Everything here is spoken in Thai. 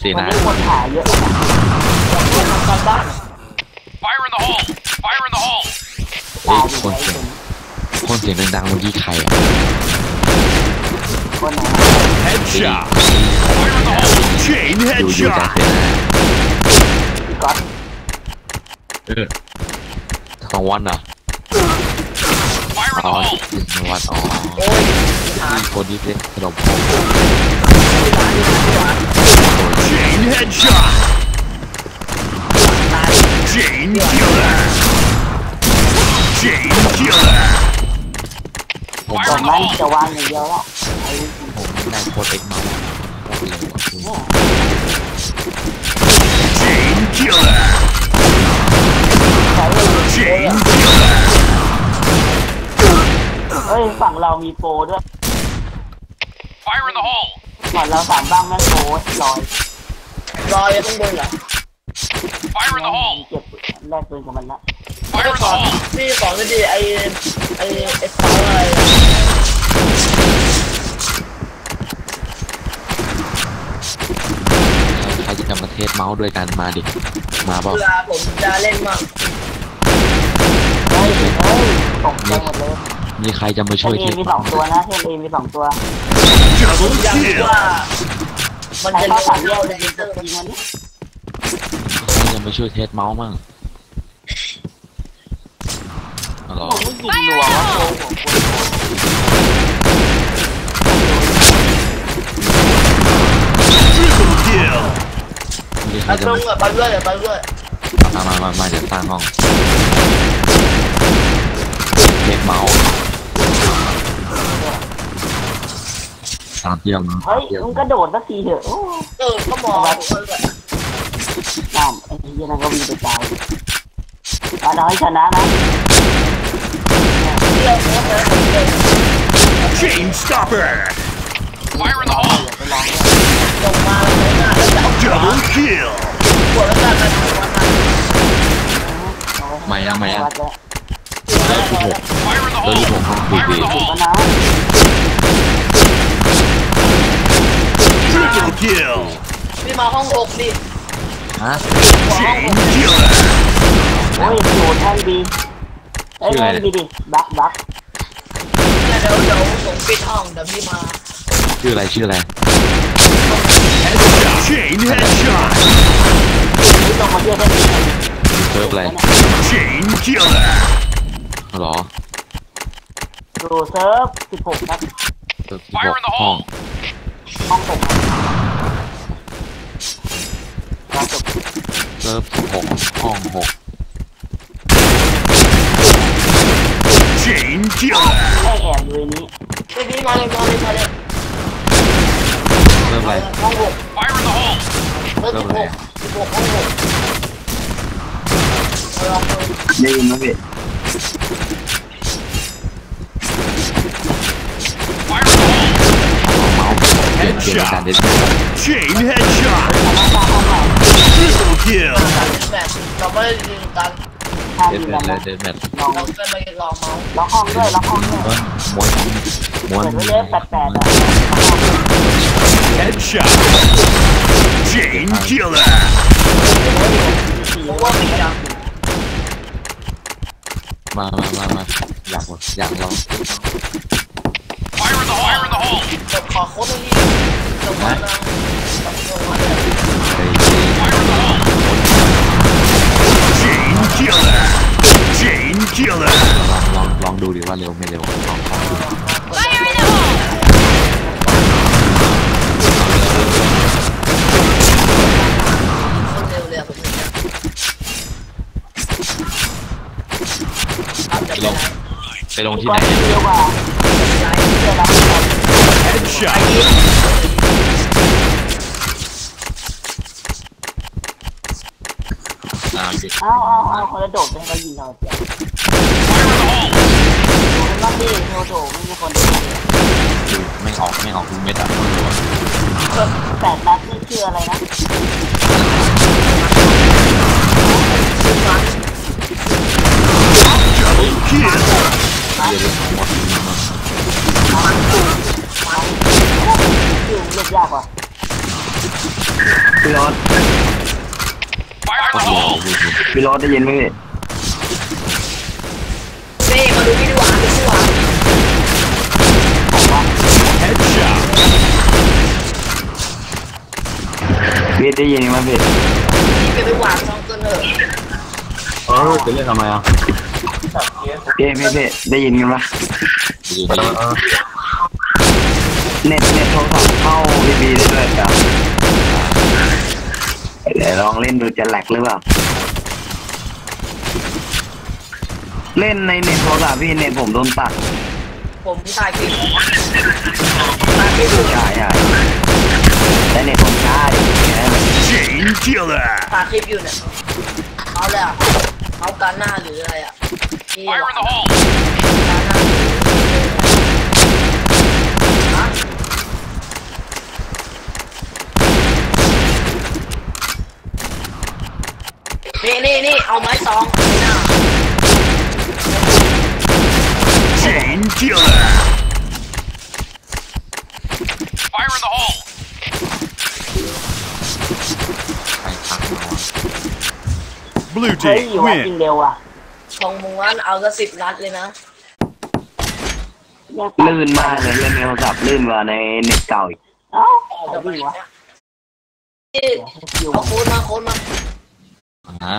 เสียวันนานี้คนหาเยอะนะการบ้าน Fire in the hole! Fire in the hole! เอ้ยคนเสียงคนเสียงดังๆเมื่อกี้ใครอะคนไหน Headshot. Fire in the hole! Chain ดูดูจาก headshot. เสียนาพี่ก๊อตเออของวันอะ Fire in อ๋ the อ hole! ของวันอ๋อโอ้คนที่เป็นขนม Chain headshot. Chain killer. Chain killer. ผมตบอนนั้นจะวางอย่างเดียวแล้วไอ้ผมได้โคตรเอ็กเมาส์โคตรเร็วอะคือเนี่ย Chain killer. ยฝั่งเรามีโปรด้วย Fire in the hole! ก่อนเราสามบ้างแม่งโปรลอยรอยข้างบนเหรอ Fire in the hole! เก็บแลกปืนกับมันละ Fire in ข the อ hole! พี่ขอไม่ดีไอไอไอเสาอะไรอะใครจะกำมาเทสเมาส์ด้วยกันมาดิ มาเปล่าเวลาผมจะเล่นมั่ง เฮ้ยเฮ้ยตกใจหมดเลย มีใครจะมาเทช่วยนเทเอสมีสเมาองส์ตัวนะเทนเอมีสองตัว Double ยังรู้ kill. ว่ามันใครจะเข้าเล่นสามแยเข้ากในจะเซอร์ยิงมันนี่ใครจะมาช่วยเทสเมาส์มั่งอ๋อเหรอผมไม่ยิงรัวว่าโปรของคน Triple kill. มีใครไปจะลมางอะไปด้วยอะไปด้วยมามามามาจะสร้างห้องเทสเมาส์ตามเที่ยวนะเฮ้ยเที่ยวมึงกระโดดสักทีเถอะโอ้เออก็มองผมเลยนั่นไอ้เหี้ยนั่นก็วิ่งไปตายมาเอาให้ชนะนะเที่ยวโค้งเลยผมเลย Chain stopper. Fire in the hole! ไปลองลงมาเลยนะแล้วจะเอาหัว Double kill. หัวแล้วกันมันหัวมัน ไม่ยังไม่ยัง วัดเลย เลิกที่หก Fire in the เลิก hole! ที่หกห้องคุย Fire in the ก็ hole! นะ Triple kill. พี่มาห้องหกดิฮะ Chain killer. โอ้ยอยู่แท่นบีเอ้ยชื่ออะไรแท่นบีดิบักบักเนี่ยเดี๋ยวเดี๋ยวผมปิดห้องเดี๋ยวพี่มาชื่ออะไรชื่ออะไร Chain headshot. นี่ลงมาเที่ยวแท่นบีเซิร์ฟอะไร Chain killer. เหรอดูเซิร์ฟสิบหกครับเซิร์ฟที่ Fire ห in ก the ห้อง hole! ห้องตกเราจบเซิร์ฟสิบหกห้องหก Chain killer. แค่แอบอยู่ในนี้พี่พี่มาเลยมาเลยมาเลยเซิร์ฟอะไรห้องหก Fire in the hole! เบอร์สิบหกสิบหกห้องหกเอาลองดูได้ยินไหมพี่ Fire in the hole! เมาส์เปลี่ยนเปลี่ยนการเด็ด Chain headshot. Triple kill. แมทเราไม่ได้ยิงกันห้ามเด็ดดีแมแล้วทเลยนะเด็ดแมทลองเราเป็นไปลองเมาส์ล็อกห้องด้วยล็อกห้องด้วยม้วนม้วนเปิดไว้เลยแปดแปดอะ Headshot. Chain killer. ผมว่ามีอะมามามามาอยากหมดอยากลอง Fire in the hole! Fire in the hole! จบขอโค้ดตรงนี้ จบมาแล้วจบมาแล้ว ไป Fire in the hole! Chain killer. Chain killer. ลองลองลองดูดิว่าเร็วไม่เร็วลองลองดู Fire in the hole! คนเร็วเลยผมเนี่ยอาจจะ ล เป็น ง ไร ไปลงที่ไหน เ าใจเชื่อแล้ว Headshot. อ่าปิดเอาเอาเอาคนละโดดไปให้เขายิงเราเสีย Fire in the hole! มันดีโนโดไม่มีคนดูดูไม่ออกไม่ออกทุกเม็ดอะแปดนัดนี่ชื่ออะไรนะเดี๋ยวเดี๋ยวหมดมาชื่อเรียกยากว่ะพี่รอ้ the โห hole! พี่รถได้ยินไหมพี่เซ่มาดูพี่ดีกว่าดูดีกว่า Headshot. พี่ได้ยินไหมพี่พี่ไปไปหวานซองเกินเถอะเออจะเรียกทำไมอะพี่พี่พี่ได้ยินกันปะอยู่นี่เน็ตเน็ตโทรศัพท์เข้าพีบีได้ด้วยครับ เดี๋ยวลองเล่นดูจะแหลกหรือเปล่า เล่นในเน็ตโทรศัพท์พี่เน็ตผมโดนตัดผมถ่ายคลิปถ่ายคลิปอยู่ใช่ใช่แต่เน็ตผมช้าดิแค่นั้น Chain killer. ถ่ายคลิปอยู่เนี่ยเอาเลยอะเอาการหน้าหรืออะไรอะพี่ Fire in the hole! การหน้าหรือฮะ นี่นี่นี่เอาไม้ซองเอาหน้า Chain killer. Fire in the hole! ใครพักมาวะ Blue เฮ้ย team ว่าจริง win. เร็วอะของมึงวันเอาสักสิบนัดเลยนะลื่นมากเลยเล่นในโทรศัพท์ลื่นกว่าในเน็ตเก่าอีก เอ้าเดี๋ยวเอาไปดีวะเอาโค้ดมาโค้ดมา นะ